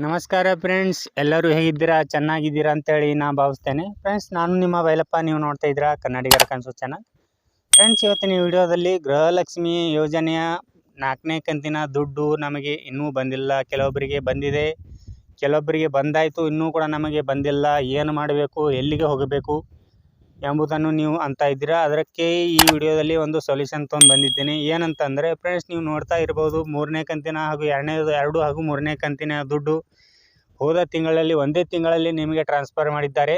ನಮಸ್ಕಾರ ಫ್ರೆಂಡ್ಸ್ ಎಲ್ಲರೂ ಹೇಗಿದ್ದೀರಾ? ಚೆನ್ನಾಗಿದ್ದೀರಾ ಅಂತೇಳಿ ನಾ ಭಾವಿಸ್ತೇನೆ. ಫ್ರೆಂಡ್ಸ್ ನಾನು ನಿಮ್ಮ ಬೈಲಪ್ಪ. ನೀವು ನೋಡ್ತಾ ಇದ್ದೀರಾ ಕನ್ನಡಿಗರ ಕನಸು ಚಾನಲ್ ಫ್ರೆಂಡ್ಸ್ ಇವತ್ತಿನ ವಿಡಿಯೋದಲ್ಲಿ ಗೃಹಲಕ್ಷ್ಮಿ ಯೋಜನೆಯ ನಾಲ್ಕನೇ ಕಂತಿನ ದುಡ್ಡು ನಮಗೆ ಇನ್ನೂ ಬಂದಿಲ್ಲ. ಕೆಲವೊಬ್ಬರಿಗೆ ಬಂದಿದೆ. ಕೆಲವೊಬ್ಬರಿಗೆ ಬಂದಾಯಿತು, ಇನ್ನೂ ಕೂಡ ನಮಗೆ ಬಂದಿಲ್ಲ. ಏನು ಮಾಡಬೇಕು? ಎಲ್ಲಿಗೆ ಹೋಗಬೇಕು? ಎಂಬುದನ್ನು ನೀವು ಅಂತ ಇದ್ದೀರಾ? ಅದಕ್ಕೆ ಈ ವಿಡಿಯೋದಲ್ಲಿ ಒಂದು ಸೊಲ್ಯೂಷನ್ ತೊಗೊಂಡು ಬಂದಿದ್ದೇನೆ. ಏನಂತಂದರೆ ಫ್ರೆಂಡ್ಸ್ ನೀವು ನೋಡ್ತಾ ಇರ್ಬೋದು ಮೂರನೇ ಕಂತಿನ ಹಾಗೂ ಎರಡನೇದು ಎರಡು ಹಾಗೂ ಮೂರನೇ ಕಂತಿನ ದುಡ್ಡು ಹೋದ ತಿಂಗಳಲ್ಲಿ ಒಂದೇ ತಿಂಗಳಲ್ಲಿ ನಿಮಗೆ ಟ್ರಾನ್ಸ್ಫರ್ ಮಾಡಿದ್ದಾರೆ.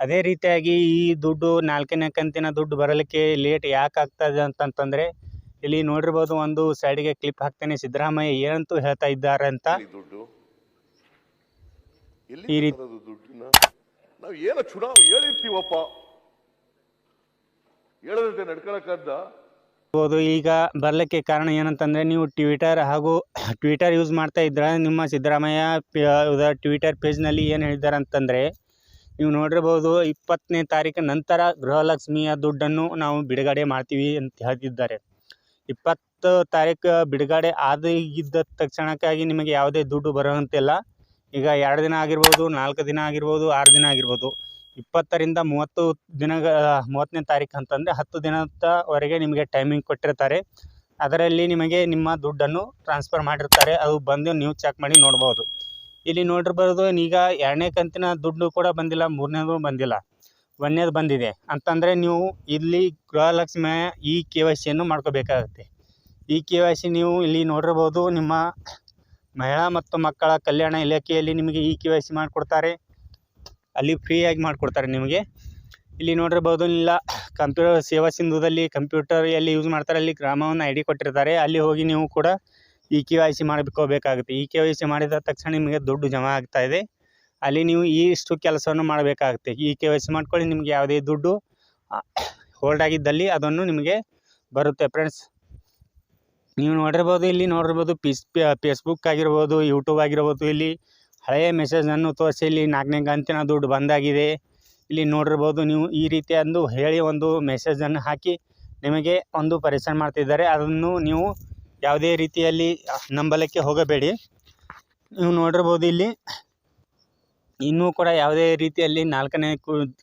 ಅದೇ ರೀತಿಯಾಗಿ ಈ ದುಡ್ಡು ನಾಲ್ಕನೇ ಕಂತಿನ ದುಡ್ಡು ಬರಲಿಕ್ಕೆ ಲೇಟ್ ಯಾಕೆ ಆಗ್ತದೆ ಅಂತಂತಂದರೆ ಇಲ್ಲಿ ನೋಡಿರ್ಬೋದು ಒಂದು ಸೈಡಿಗೆ ಕ್ಲಿಪ್ ಹಾಕ್ತೇನೆ. ಸಿದ್ದರಾಮಯ್ಯ ಏನಂತೂ ಹೇಳ್ತಾ ಇದ್ದಾರೆ ಅಂತ ಈ ರೀತಿ- ನಾವು ಏನೋ ಚುನಾವಣೆ ಹೇಳಿರ್ತೀವಪ್ಪ? ಹೇಳದಂತೆ ನಡ್ಕೊಳಕ್ಕದ್ದ ಬೋದು ಈಗ ಬರಲಿಕ್ಕೆ ಕಾರಣ ಏನಂತಂದರೆ ನೀವು ಟ್ವಿಟರ್ ಹಾಗೂ ಟ್ವಿಟರ್ ಯೂಸ್ ಮಾಡ್ತಾ ಇದ್ದರೆ ನಿಮ್ಮ ಸಿದ್ದರಾಮಯ್ಯ ಟ್ವಿಟರ್ ಪೇಜ್ನಲ್ಲಿ ಏನು ಹೇಳಿದ್ದಾರೆ ಅಂತಂದರೆ, ನೀವು ನೋಡಿರ್ಬೋದು ಇಪ್ಪತ್ತನೇ ತಾರೀಕು ನಂತರ ಗೃಹಲಕ್ಷ್ಮಿಯ ದುಡ್ಡನ್ನು ನಾವು ಬಿಡುಗಡೆ ಮಾಡ್ತೀವಿ ಅಂತ ಹೇಳ್ತಿದ್ದಾರೆ. ಇಪ್ಪತ್ತು ತಾರೀಕು ಬಿಡುಗಡೆ ಆಗಿದ್ದ ತಕ್ಷಣಕ್ಕಾಗಿ ನಿಮಗೆ ಯಾವುದೇ ದುಡ್ಡು ಬರುವಂತಿಲ್ಲ. ಈಗ ಎರಡು ದಿನ ಆಗಿರ್ಬೋದು, ನಾಲ್ಕು ದಿನ ಆಗಿರ್ಬೋದು, ಆರು ದಿನ ಆಗಿರ್ಬೋದು. ಇಪ್ಪತ್ತರಿಂದ ಮೂವತ್ತು ದಿನಗ, ಮೂವತ್ತನೇ ತಾರೀಕು ಅಂತಂದರೆ ಹತ್ತು ದಿನದವರೆಗೆ ನಿಮಗೆ ಟೈಮಿಂಗ್ ಕೊಟ್ಟಿರ್ತಾರೆ. ಅದರಲ್ಲಿ ನಿಮಗೆ ನಿಮ್ಮ ದುಡ್ಡನ್ನು ಟ್ರಾನ್ಸ್ಫರ್ ಮಾಡಿರ್ತಾರೆ. ಅದು ಬಂದು ನೀವು ಚೆಕ್ ಮಾಡಿ ನೋಡ್ಬೋದು. ಇಲ್ಲಿ ನೋಡಿರ್ಬೋದು ಈಗ ಎರಡನೇ ಕಂತಿನ ದುಡ್ಡು ಕೂಡ ಬಂದಿಲ್ಲ, ಮೂರನೇದು ಬಂದಿಲ್ಲ. ಒಂದನೇದು ಬಂದಿದೆ. ಅಂತಂದರೆ ನೀವು ಇಲ್ಲಿ ಗೃಹಲಕ್ಷ್ಮಿಯ ಈ ಕೆ ವೈ ಸಿಯನ್ನು ಮಾಡ್ಕೋಬೇಕಾಗುತ್ತೆ. ಈ ಕೆ ವೈ ಸಿ ನೀವು ಇಲ್ಲಿ ನೋಡಿರ್ಬೋದು ನಿಮ್ಮ ಮಹಿಳಾ ಮತ್ತು ಮಕ್ಕಳ ಕಲ್ಯಾಣ ಇಲಾಖೆಯಲ್ಲಿ ನಿಮಗೆ ಇ ಕೆ ವೈ ಸಿ ಮಾಡಿಕೊಡ್ತಾರೆ. ಅಲ್ಲಿ ಫ್ರೀಯಾಗಿ ಮಾಡಿಕೊಡ್ತಾರೆ ನಿಮಗೆ. ಇಲ್ಲಿ ನೋಡಿರ್ಬೋದು, ಇಲ್ಲ, ಕಂಪ್ಯೂಟರ್ ಸೇವಾ ಸಿಂಧುದಲ್ಲಿ ಕಂಪ್ಯೂಟರ್ ಎಲ್ಲಿ ಯೂಸ್ ಮಾಡ್ತಾರೆ. ಅಲ್ಲಿ ಗ್ರಾಮವನ್ನು ಐ ಡಿ ಕೊಟ್ಟಿರ್ತಾರೆ. ಅಲ್ಲಿ ಹೋಗಿ ನೀವು ಕೂಡ ಇ ಕೆ ವೈ ಸಿ ಮಾಡ್ಕೋಬೇಕಾಗುತ್ತೆ. ಇ ಕೆ ವೈ ಸಿ ಮಾಡಿದ ತಕ್ಷಣ ನಿಮಗೆ ದುಡ್ಡು ಜಮಾ ಆಗ್ತಾ ಇದೆ. ಅಲ್ಲಿ ನೀವು ಇಷ್ಟು ಕೆಲಸವನ್ನು ಮಾಡಬೇಕಾಗುತ್ತೆ. ಇ ಕೆ ವೈ ಸಿ ಮಾಡ್ಕೊಳ್ಳಿ, ನಿಮಗೆ ಯಾವುದೇ ದುಡ್ಡು ಹೋಲ್ಡ್ ಆಗಿದ್ದಲ್ಲಿ ಅದನ್ನು ನಿಮಗೆ ಬರುತ್ತೆ. ಫ್ರೆಂಡ್ಸ್ ನೀವು ನೋಡಿರ್ಬೋದು ಇಲ್ಲಿ, ನೋಡಿರ್ಬೋದು ಪಿಸ್ ಫೇಸ್ಬುಕ್ ಆಗಿರ್ಬೋದು ಯೂಟ್ಯೂಬ್ ಆಗಿರ್ಬೋದು, ಇಲ್ಲಿ ಹಳೆಯ ಮೆಸೇಜನ್ನು ತೋರಿಸಿ, ಇಲ್ಲಿ ನಾಲ್ಕನೇ ಕಂತಿನ ದುಡ್ಡು ಬಂದಾಗಿದೆ. ಇಲ್ಲಿ ನೋಡಿರ್ಬೋದು ನೀವು ಈ ರೀತಿ ಅಂದು ಹೇಳಿ ಒಂದು ಮೆಸೇಜನ್ನು ಹಾಕಿ ನಿಮಗೆ ಒಂದು ಪರಿಚಯ ಮಾಡ್ತಿದ್ದಾರೆ. ಅದನ್ನು ನೀವು ಯಾವುದೇ ರೀತಿಯಲ್ಲಿ ನಂಬಲಕ್ಕೆ ಹೋಗಬೇಡಿ. ನೀವು ನೋಡಿರ್ಬೋದು ಇಲ್ಲಿ ಇನ್ನೂ ಕೂಡ ಯಾವುದೇ ರೀತಿಯಲ್ಲಿ ನಾಲ್ಕನೇ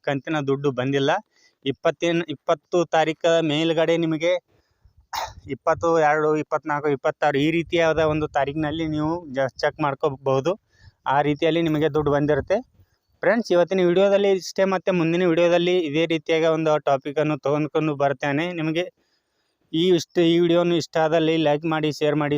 ಕಂತಿನ ದುಡ್ಡು ಬಂದಿಲ್ಲ. ಇಪ್ಪತ್ತೇನು, ಇಪ್ಪತ್ತು ತಾರೀಕು ಮೇಲುಗಡೆ ನಿಮಗೆ ಇಪ್ಪತ್ತು, ಎರಡು ಇಪ್ಪತ್ತ್ನಾಲ್ಕು ಇಪ್ಪತ್ತಾರು ಈ ರೀತಿಯಾದ ಒಂದು ತಾರೀಕಿನಲ್ಲಿ ನೀವು ಜ ಚೆಕ್ ಮಾಡ್ಕೋಬಹುದು. ಆ ರೀತಿಯಲ್ಲಿ ನಿಮಗೆ ದುಡ್ಡು ಬಂದಿರುತ್ತೆ. ಫ್ರೆಂಡ್ಸ್ ಇವತ್ತಿನ ವಿಡಿಯೋದಲ್ಲಿ ಇಷ್ಟೇ ಮತ್ತು ಮುಂದಿನ ವಿಡಿಯೋದಲ್ಲಿ ಇದೇ ರೀತಿಯಾಗಿ ಒಂದು ಟಾಪಿಕನ್ನು ತೊಗೊಂಡ್ಕೊಂಡು ಬರ್ತೇನೆ. ನಿಮಗೆ ಈ ಇಷ್ಟ, ಈ ವಿಡಿಯೋನು ಇಷ್ಟ ಆದಲ್ಲಿ ಲೈಕ್ ಮಾಡಿ ಶೇರ್ ಮಾಡಿ